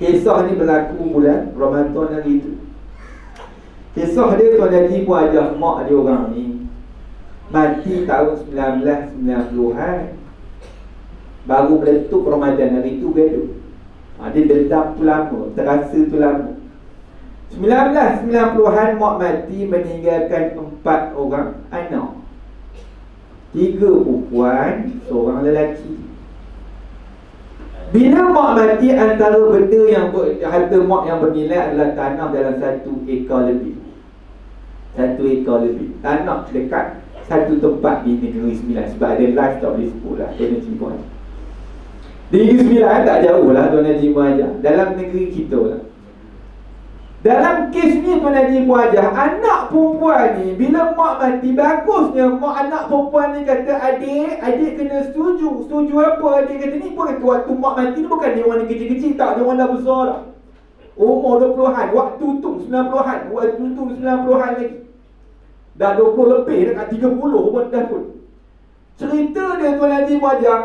Kisah ni berlaku bulan Ramadan hari itu. Kisah dia Tuan Haji pun ajak mak dia orang ni. Mati tahun 1990-an Baru meletup Ramadan hari itu gaduh ha, Dia dendam tu lama Terasa tu lama. 1990-an mak mati meninggalkan empat orang anak. Tiga perempuan, seorang lelaki bila mak mati antara benda yang harta mak yang bernilai adalah tanah dalam satu ekor lebih. Satu ekor lebih. Tanah dekat satu tempat di negeri sembilan. Sebab ada live tak boleh sebut lah. Kena cipuan. Di negeri sembilan tak jauh lah Tuan Haji Muhajar. Dalam negeri kita lah. Dalam kes ni Tuan Haji ajar Anak perempuan ni Bila mak mati Bagusnya mak anak perempuan ni kata Adik Adik kena setuju. Setuju apa? Adik kata ni pun kata Waktu mak mati ni bukan dia orang ni kecil-kecil Tak dia orang dah besar dah Umur 20-an Waktu tu 90-an Waktu tu 90-an lagi. Dah 20 lebih Dekat 30 pun dah pun. Cerita dia Tuan Haji ajar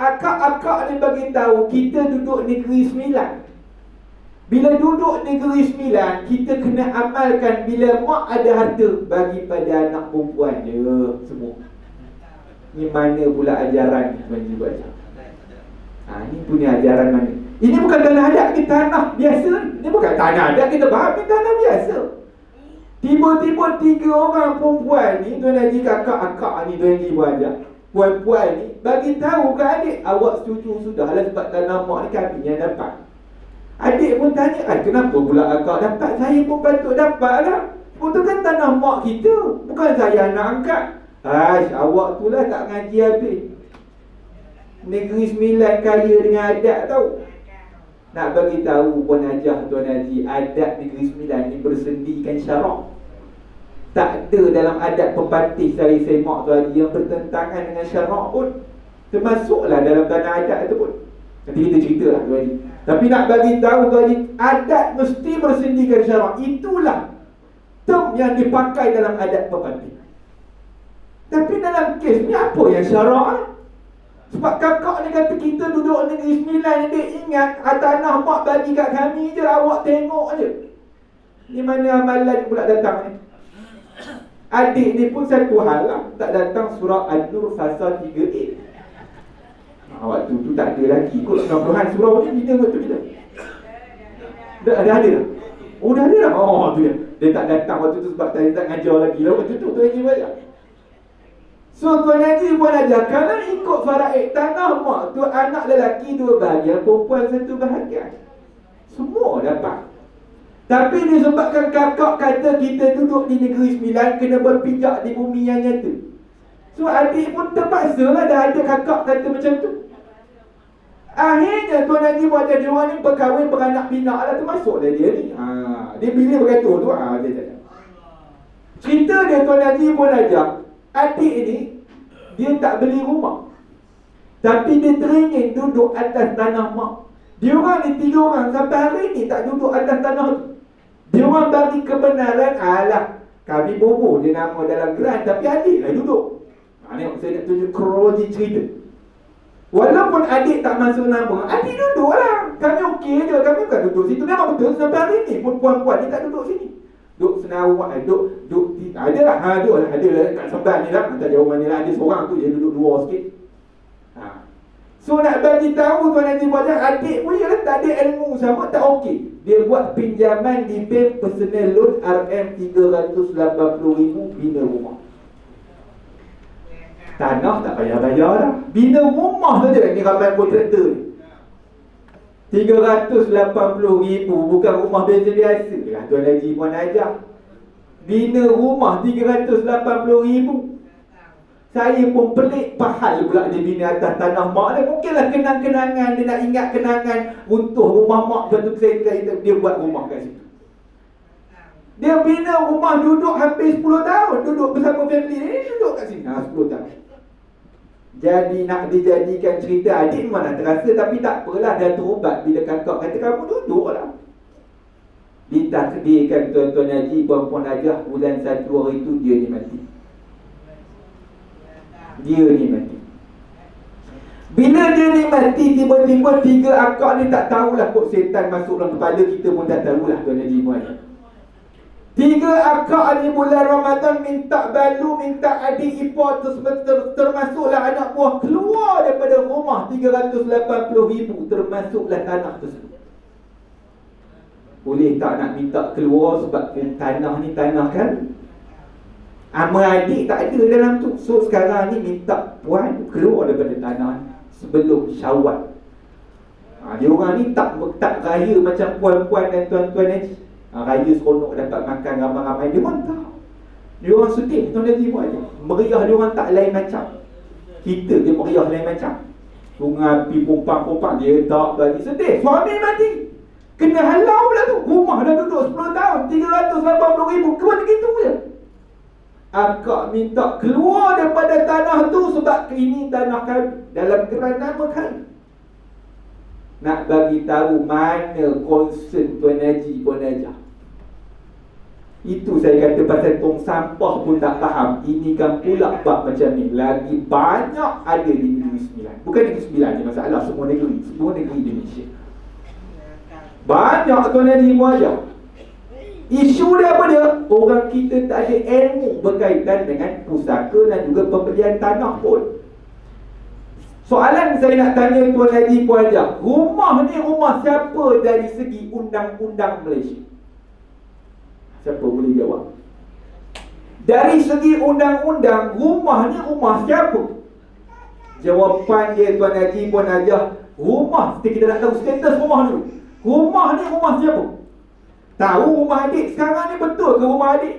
Akak-akak ni bagi tahu Kita duduk negeri sembilan bila duduk negeri sembilan, kita kena amalkan bila mak ada harta bagi pada anak perempuan je semua. Ni mana pula ajaran cikgu ajar? Ha, ni punya ajaran mana? Ini bukan tanah adat kita tanah biasa. Ini bukan tanah adat kita faham ni tanah biasa. Tiba-tiba tiga orang perempuan ni tuan haji kakak-akak ni tuan haji ajar. Puan-puan ni bagi tahu ke adik awak setuju sudah lah sebab tanah mak ni kami yang dapat. Adik pun tanya, ah, kenapa pula akak dapat? Saya pun patut dapat lah. Itu kan tanah mak kita. Bukan saya anak angkat. Aish, awak tu lah tak ngaji habis. Negeri sembilan kaya dengan adat tau. Nak bagi tahu Puan Hajah Tuan Haji Adat Negeri Sembilan ni bersendikan syarak Tak ada dalam adat pepatih saya semak Haji Yang bertentangan dengan syarak pun Termasuklah dalam tanah adat tu pun Nanti kita cerita lah Haji tapi nak bagi tahu tuan adat mesti bersendikan syarak. Itulah term yang dipakai dalam adat pepati. Tapi dalam kes ni apa yang syarak? Sebab kakak ni kata kita duduk negeri sembilan Dia ingat tanah mak bagi kat kami je Awak tengok je Ni mana amalan pula datang ni Adik ni pun satu hal lah Tak datang surah An-Nur Fasal 3A ha, Waktu tu tak ada lagi. Kot 90-an surau ni Bila waktu bila Dah ada ada dah? Oh dah ada dah? Oh tu dia. Dia tak datang waktu tu Sebab tak, tak ngajar lagi. Lah Waktu tu tu lagi banyak So Tuan Haji pun ajar Kalau ikut faraid Tanah mak tu Anak lelaki dua bahagian Perempuan satu bahagian. Semua dapat. Tapi disebabkan kakak kata Kita duduk di negeri sembilan Kena berpijak di bumi yang nyata. So adik pun terpaksa lah Dah ada kakak kata macam tu Akhirnya Tuan Haji dia orang ni berkahwin beranak pinak lah termasuklah dia ni. Ha, dia pilih berkata tu ha, dia tak Cerita dia Tuan Haji pun ajak adik ni dia tak beli rumah. Tapi dia teringin duduk atas tanah mak. Dia orang ni tiga orang sampai hari ni tak duduk atas tanah tu. Dia orang bagi kebenaran alah kami bobo dia nama dalam geran tapi adik lah duduk. Ha, ni saya nak tunjuk kronologi cerita. Walaupun adik tak masuk nama, adik duduk lah. Kami okey je, kami bukan duduk situ. Memang betul sampai hari ni pun puan-puan ni tak duduk sini. Duduk senawak, eh, duduk, duduk, ada lah, ha, duduk lah, ada lah kat sebelah ni lah. Tak jauh mana lah, ada seorang tu je duduk dua sikit. Ha. So nak bagi tahu tuan Haji Bajang, adik pun ya, tak ada ilmu sama, tak okey. Dia buat pinjaman di bank personal loan RM 380,000 bina rumah. Tanah tak payah bayar dah. Bina rumah saja ni ramai kontraktor ni. 380 ribu Bukan rumah biasa-biasa lah Tuan Haji Puan Ajak Bina rumah 380 ribu. Saya pun pelik Pahal pula dia bina atas tanah mak dia. Mungkinlah kenang-kenangan Dia nak ingat kenangan Runtuh rumah mak tu saya Dia buat rumah kat situ. Dia bina rumah duduk hampir 10 tahun Duduk bersama family Ini duduk kat sini. Ha, 10 tahun jadi nak dijadikan cerita adik mana terasa Tapi tak apalah dah terubat Bila kakak kata kamu duduklah. Ditakdirkan tuan-tuan haji Puan-puan ajah bulan satu hari itu Dia ni mati. Dia ni mati. Bila dia ni mati tiba-tiba tiga akak ni tak tahulah kok setan masuk dalam kepala kita pun tak tahulah tuan Haji Muhammad. Tiga akak ni bulan Ramadan minta balu, minta adik ipar ter, ter, termasuklah anak buah keluar daripada rumah 380 ribu termasuklah tanah tersebut. Boleh tak nak minta keluar sebab tanah ni tanah kan? Ama adik tak ada dalam tu. So sekarang ni minta puan keluar daripada tanah sebelum syawal. Ha, dia orang ni tak tak raya macam puan-puan dan tuan-tuan ni ha, Raya seronok dapat makan ramai-ramai. Dia orang tak. Dia orang sedih. Tuan Haji buat je. Meriah dia orang tak lain macam. Kita dia meriah lain macam. Bunga api pumpang-pumpang Dia tak bagi sedih. Suami mati. Kena halau pula tu. Rumah dah duduk 10 tahun 380 ribu. Keluar gitu je. Akak minta keluar daripada tanah tu Sebab ini tanah kami. Dalam geran nama kami. Nak bagi tahu mana concern Tuan Haji Puan Najah itu saya kata pasal tong sampah pun tak faham. Ini kan pula bab macam ni. Lagi banyak ada di Negeri Sembilan. Bukan Negeri Sembilan je masalah. Semua negeri. Semua negeri Indonesia. Banyak tuan Haji Muajar. Isu dia apa dia? Orang kita tak ada ilmu berkaitan dengan pusaka dan juga pembelian tanah pun. Soalan saya nak tanya Tuan Puan Hajar. Rumah ni rumah siapa dari segi undang-undang Malaysia? Siapa boleh jawab? Dari segi undang-undang, rumah ni rumah siapa? Jawapan dia Tuan Haji Puan Najah, rumah, kita, kita nak tahu status rumah ni. Rumah ni rumah siapa? Tahu rumah adik, sekarang ni betul ke rumah adik?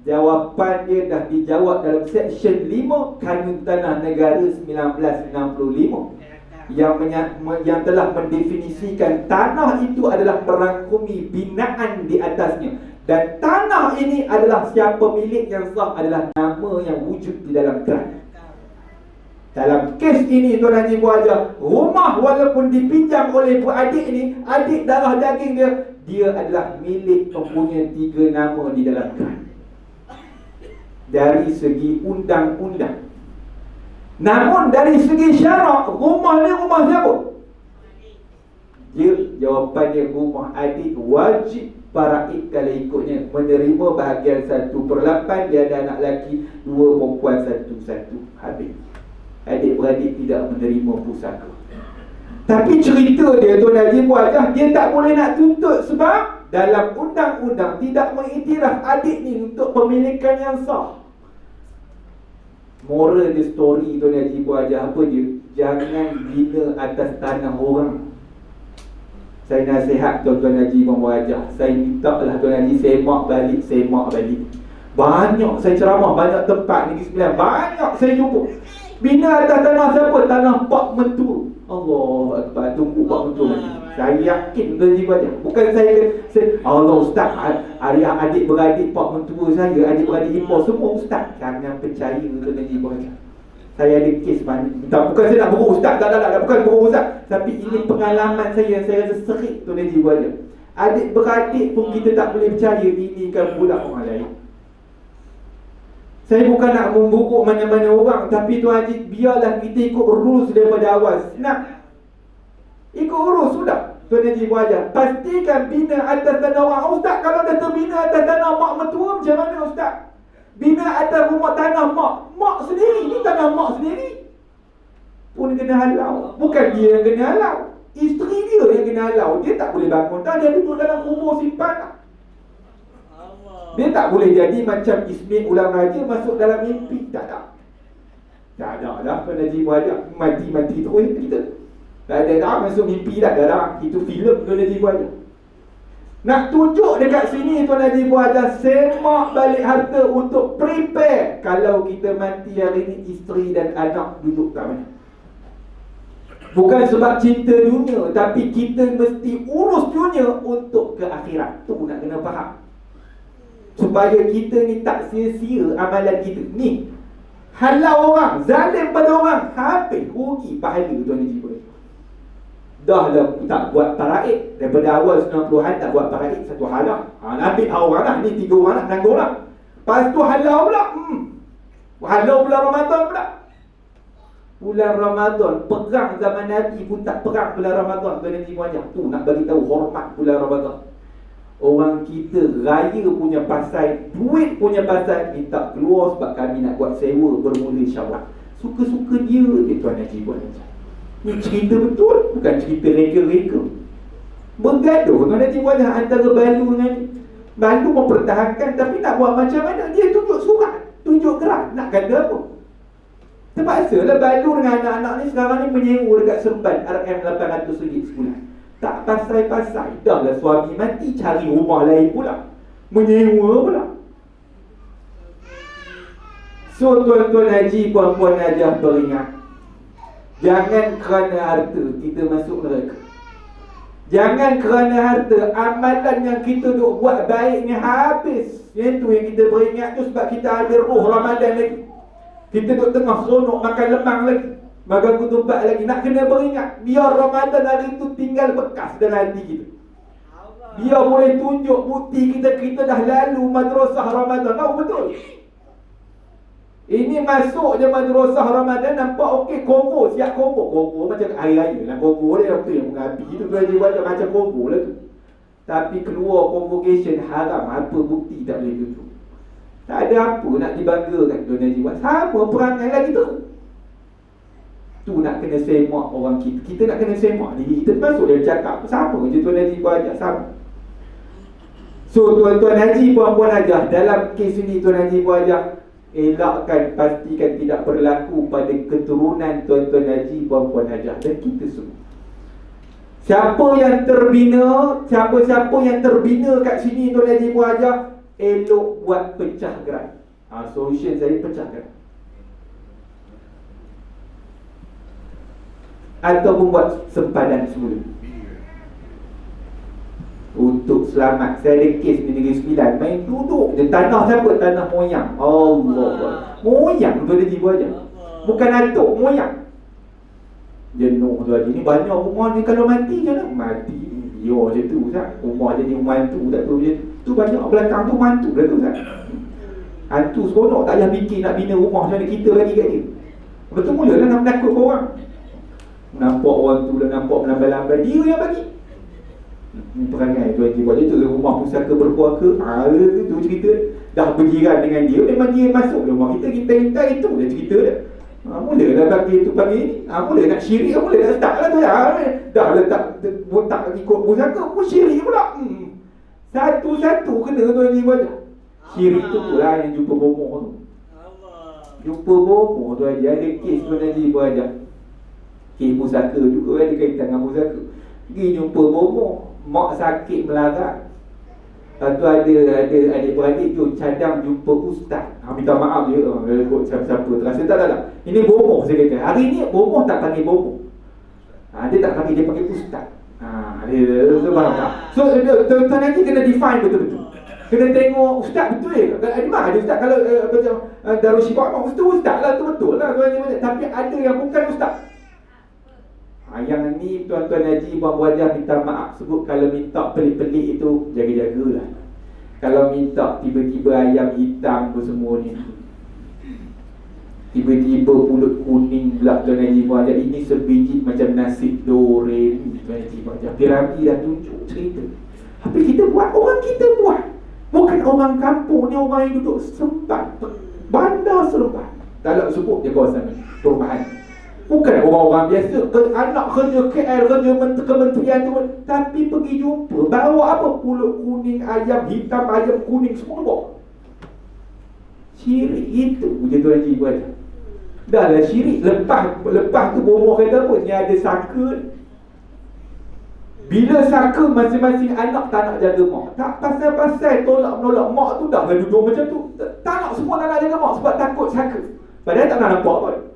Jawapan dia dah dijawab dalam Seksyen 5 Kanun Tanah Negara 1965 yang yang telah mendefinisikan tanah itu adalah merangkumi binaan di atasnya dan tanah ini adalah siapa milik yang sah adalah nama yang wujud di dalam keran. Dalam kes ini Tuan Haji Buaja, rumah walaupun dipinjam oleh bu adik ini, adik darah daging dia, dia adalah milik mempunyai tiga nama di dalam keran. Dari segi undang-undang Namun dari segi syarak Rumah ni rumah siapa? Dia jawapan dia rumah adik wajib para ik kalau ikutnya menerima bahagian satu per lapan dia ada anak lelaki dua perempuan satu satu habis. Adik beradik tidak menerima pusaka. Tapi cerita dia Tuan Haji Wajah dia tak boleh nak tuntut sebab dalam undang-undang tidak mengiktiraf adik ni untuk pemilikan yang sah Moral the story tu Haji Ibu ajar apa je Jangan bina atas tanah orang. Saya nasihat tuan-tuan Haji Ibu ajar. Saya minta lah tuan Haji semak balik Semak balik. Banyak saya ceramah Banyak tempat Negeri Sembilan Banyak saya jumpa. Bina atas tanah siapa? Tanah Pak Mentu Allah Akbar. Tunggu Pak Mentu Saya yakin tuan Ibu ajar Bukan saya, saya Allah Ustaz Hari adik beradik Pak mentua saya Adik beradik ibu Semua ustaz. Jangan percaya Tuan Haji Ibrahim Saya ada kes banyak. Tak, Bukan saya nak buruk ustaz Tak tak tak Bukan buruk ustaz. Tapi ini pengalaman saya Yang saya rasa serik Tuan Haji Ibrahim Adik beradik pun kita tak boleh percaya Ini kan pula orang lain. Saya bukan nak memburuk mana-mana orang Tapi Tuan Haji Biarlah kita ikut rules daripada awal. Nak Ikut rules sudah. Tuan Haji Wajar Pastikan bina atas tanah orang. Ustaz kalau dah terbina atas tanah mak mentua Macam mana Ustaz? Bina atas rumah tanah mak. Mak sendiri Ini tanah mak sendiri. Pun kena halau. Bukan dia yang kena halau. Isteri dia yang kena halau. Dia tak boleh bangun. Tak Dia duduk dalam rumah simpan tak dia tak boleh jadi macam Ismail ulang raja masuk dalam mimpi. Tak ada Tak ada dah Tuan Haji Wajar Mati-mati terus kita tak ada dah masuk mimpi dah, dah, dah. Itu filem Tuan Haji buat Nak tunjuk dekat sini Tuan Haji buat ada semak balik harta untuk prepare kalau kita mati hari ini isteri dan anak duduk kat mana. Bukan sebab cinta dunia tapi kita mesti urus dunia untuk ke akhirat. Tu nak kena faham. Supaya kita ni tak sia-sia amalan kita. Ni halau orang, zalim pada orang, habis rugi pahala Tuan Haji buat dah lah tak buat paraid. Daripada awal 90-an tak buat paraid. Satu halau ha, Nabi orang lah. Ni tiga orang nak menanggung lah. Lepas tu halau pula. Hmm. halau pula Ramadan pula. Bulan Ramadan Perang zaman Nabi pun tak perang bulan Ramadan. Tuan Haji Muhammad Tu nak bagi tahu hormat bulan Ramadan. Orang kita raya punya pasal Duit punya pasal Minta keluar sebab kami nak buat sewa Bermula syawal. Suka-suka dia dia Tuan Haji buat macam Ni cerita betul Bukan cerita reka-reka. Bergaduh. Tuan Haji buat antara Balu dengan Balu mempertahankan Tapi nak buat macam mana? Dia tunjuk surat Tunjuk gerak. Nak kata apa? Terpaksa lah Balu dengan anak-anak ni Sekarang ni menyewa dekat Serban RM 800 sebulan. Tak pasai-pasai. Dah lah suami mati Cari rumah lain pula. Menyewa pula. So tuan-tuan haji Puan-puan ajar beringat Jangan kerana harta Kita masuk neraka. Jangan kerana harta Amalan yang kita duk buat baik ni habis. Yang tu yang kita beringat tu Sebab kita ada roh Ramadan lagi. Kita duk tengah seronok makan lemang lagi. Maka kutubat lagi. Nak kena beringat Biar Ramadan hari itu tinggal bekas dalam hati kita. Biar boleh tunjuk bukti kita Kita dah lalu madrasah Ramadan. Tahu betul? Ini masuk je madrasah Ramadan Nampak okey kombo Siap kombo Kombo macam air raya lah Kombo dia tu yang mengapi tu dia buat macam kombo lah tu. Tapi keluar convocation haram. Apa bukti tak boleh tunjuk Tak ada apa nak dibanggakan Tuan Haji buat Sama perangai lagi tu. Tu nak kena semak orang kita. Kita nak kena semak diri kita. Masuk dia cakap Sama je Tuan Haji pun ajak Sama. So Tuan-Tuan Haji puan-puan ajar Dalam kes ini Tuan Haji pun ajar Elakkan pastikan tidak berlaku pada keturunan Tuan-Tuan Haji puan-puan ajar Dan kita semua. Siapa yang terbina Siapa-siapa yang terbina kat sini Tuan Haji pun ajar Elok buat pecah gerak ha, Solution saya pecah gerak atau membuat sempadan semula untuk selamat. Saya di Negeri Sembilan. Main duduk je. Tanah siapa? Tanah moyang. Allah. Moyang. Tu ada jiwa aja. Bukan atuk. Moyang. Jenuh tu aja. Ni banyak rumah ni. Kalau mati je lah. Mati. Dia je tu sah rumah jadi mantu. Tak tu je tu banyak. Belakang tu mantu. Dah tu sah hantu seronok. Tak payah fikir nak bina rumah macam mana kita lagi kat dia betul mula lah nak menakut orang Nampak orang tu dah nampak melambai-lambai. Dia yang bagi perangai tu Haji buat Itu rumah pusaka berkuaka Haa tu cerita. Dah berjiran dengan dia Memang dia masuk rumah kita Kita minta itu dah cerita dia. Ha, mula dah bagi tu pagi ni ha, Mula nak syirik Mula dah start lah tu ya. Dah letak Tak ikut pusaka Pun syirik pula. Hmm. Satu-satu kena tu Haji buat Syirik tu tu lah yang jumpa bomoh tu. Jumpa bomoh tu Haji Ada kes tu Haji buat Pergi pusaka juga ada kaitan dengan pusaka. Pergi jumpa bomoh Mak sakit melarat Lepas tu ada ada adik-beradik tu cadang jumpa ustaz. Ha, minta maaf dia uh, kot siapa-siapa terasa tak tak tak. Ini bomoh saya kata. Hari ni bomoh tak panggil bomoh. Ha, dia tak panggil dia panggil ustaz. Ha, dia, dia, dia, faham tak? So tuan-tuan nanti kena define betul-betul. Kena tengok ustaz betul ke? Ada mana ada ustaz kalau uh, macam uh, Darul Syifa ustaz ustaz lah tu betul lah. Tapi ada yang bukan ustaz. Ha, yang ni tuan-tuan haji buat wajah minta maaf sebut kalau minta pelik-pelik itu jaga-jagalah. Kalau minta tiba-tiba ayam hitam tu semua ni. Tiba-tiba pulut kuning pula tuan haji buat wajah ini sebiji macam nasi goreng tuan haji buat wajah. Dah tunjuk cerita. Tapi kita buat orang kita buat. Bukan orang kampung ni orang yang duduk sempat bandar serempat. Tak nak sebut dia kawasan ni. Perumahan. Bukan orang-orang biasa ke, Anak kerja KL Kerja menteri kementerian tu Tapi pergi jumpa Bawa apa? Pulut kuning Ayam hitam Ayam kuning Semua bawa. Syirik itu Je tu Haji buat Dah lah syirik. Lepas Lepas tu bomoh kata apa? Ni ada saka. Bila saka Masing-masing anak Tak nak jaga mak. Tak pasal-pasal Tolak menolak. Mak tu Dah lah duduk macam tu. Tak nak semua Tak nak jaga mak Sebab takut saka. Padahal tak nak nampak pun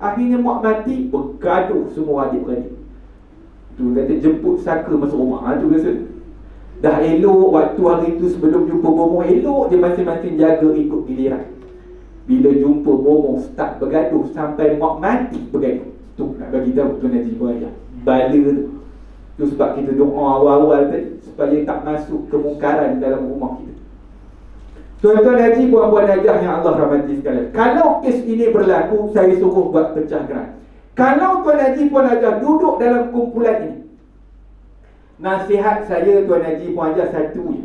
Akhirnya mak mati Bergaduh semua adik-beradik Tu kata jemput saka masuk rumah. Ha, tu rasa Dah elok waktu hari tu sebelum jumpa bomoh Elok dia masing-masing jaga ikut giliran. Bila jumpa bomoh start bergaduh Sampai mak mati bergaduh. Tu nak bagi tahu tu Najib Berajah Bala tu. Tu sebab kita doa awal-awal tadi Supaya tak masuk kemungkaran dalam rumah kita Tuan-tuan haji, puan-puan hajah yang Allah rahmati sekalian. Kalau kes ini berlaku, saya suruh buat pecah gerak. Kalau tuan haji, puan hajah duduk dalam kumpulan ini. Nasihat saya tuan haji, puan hajah satu je.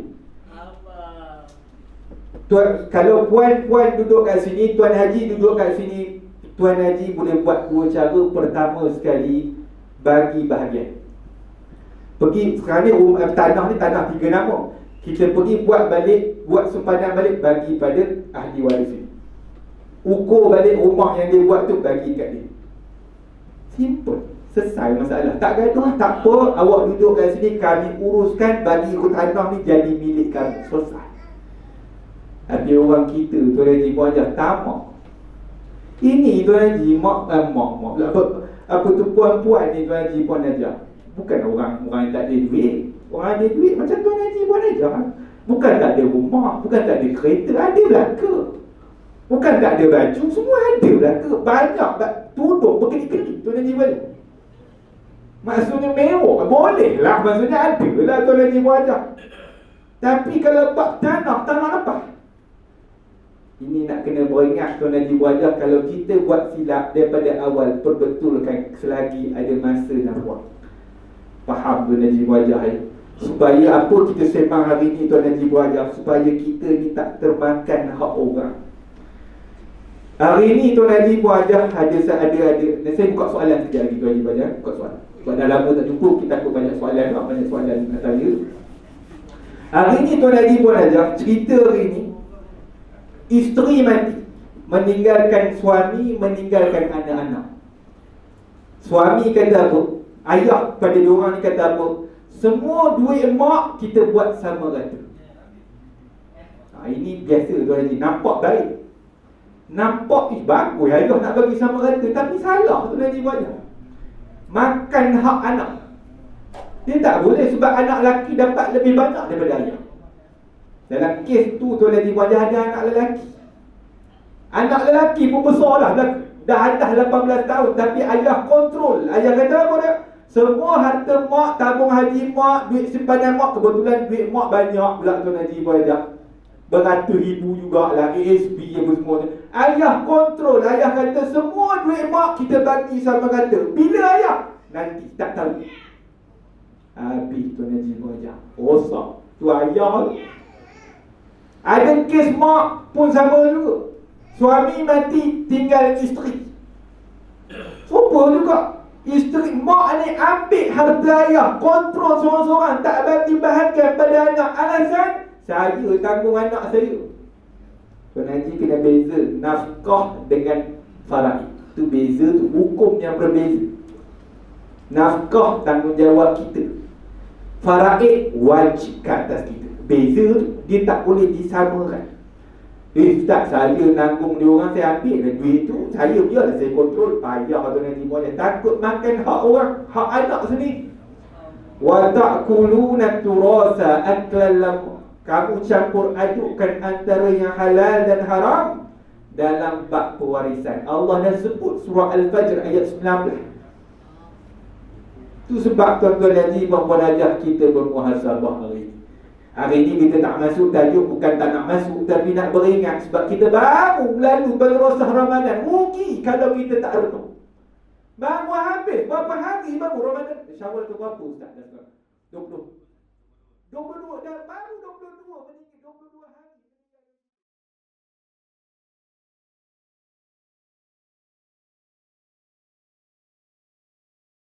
Tuan, kalau puan-puan duduk kat sini, tuan haji duduk kat sini, tuan haji boleh buat dua cara. Pertama sekali, bagi bahagian. Pergi, sekarang ni um, tanah ni tanah tiga nama. Kita pergi buat balik Buat sempadan balik Bagi pada ahli waris ini Ukur balik rumah yang dia buat tu Bagi kat dia. Simple. Selesai masalah. Tak gaduh Tak apa. Awak duduk kat sini Kami uruskan Bagi tanah ni Jadi milik kami. Selesai. Tapi orang kita Tuan Haji pun ajar Tamak Ini Tuan Haji Mak eh, Mak Mak Apa, apa tu puan-puan ni Tuan Haji pun ajar Bukan orang Orang yang tak ada duit Orang ada duit macam Tuan Haji pun aja Bukan tak ada rumah Bukan tak ada kereta Ada belaka. Bukan tak ada baju Semua ada belaka. Banyak tak Tuduk berkelip-kelip Tuan Haji pun Maksudnya mewah Boleh lah. Maksudnya ada lah Tuan Haji pun aja Tapi kalau bak tanah Tanah apa ini nak kena beringat Tuan Haji Wajah Kalau kita buat silap daripada awal Perbetulkan selagi ada masa nak buat. Faham Tuan Haji Wajah ya? Supaya apa kita sembang hari ni Tuan Haji Buajar Supaya kita ni tak termakan hak orang. Hari ni Tuan Haji Buajar ada ada ada Saya buka soalan sekejap lagi Tuan Haji Buajar Buka soalan. Sebab dah lama tak jumpa Kita takut banyak soalan tak? Banyak soalan nak tanya. Hari ni Tuan Haji Buajar Cerita hari ni Isteri mati Meninggalkan suami Meninggalkan anak-anak. Suami kata apa? Ayah pada diorang ni kata apa semua duit mak kita buat sama rata. Ha, ini biasa tuan haji. Nampak baik. Nampak eh, bagus ayah nak bagi sama rata. Tapi salah tuan haji buat Makan hak anak. Dia tak boleh sebab anak lelaki dapat lebih banyak daripada ayah. Dalam kes tu tuan haji buat ada anak lelaki. Anak lelaki pun besar dah. Dah atas 18 tahun. Tapi ayah kontrol. Ayah kata apa dia? Semua harta mak, tabung haji mak, duit simpanan mak Kebetulan duit mak banyak pula Tuan Haji pun ajak Beratus ribu jugalah ASB apa semua tu. Ayah kontrol, ayah kata semua duit mak kita bagi sama kata. Bila ayah? Nanti tak tahu. Habis Tuan Haji pun ajak Rosak. Tu ayah Ada kes mak pun sama juga. Suami mati tinggal isteri. Serupa juga Isteri mak ni ambil harta ayah Kontrol seorang-seorang Tak bagi bahagian pada anak. Alasan? Saya tanggung anak saya. Tuan Haji kena beza Nafkah dengan faraid Itu beza tu Hukum yang berbeza. Nafkah tanggungjawab kita. Faraid wajib ke atas kita. Beza tu Dia tak boleh disamakan Ustaz saya nanggung dia orang saya ambil dan duit tu. Saya biarlah saya kontrol. Payah atau nanti boleh. Takut makan hak orang Hak anak sendiri. Wa ta'kuluna turasa aklan Kamu campur adukkan antara yang halal dan haram Dalam bab pewarisan. Allah dah sebut surah Al-Fajr ayat 19 Itu sebab tuan-tuan haji Puan-puan kita bermuhasabah hari ini Hari ini kita tak masuk tajuk bukan tak nak masuk Tapi nak beringat. Sebab kita baru lalu berosah Ramadan. Rugi kalau kita tak renung Baru habis. Berapa hari baru Ramadan? Syawal ke berapa Ustaz? 20 22 dah baru 22 22 hari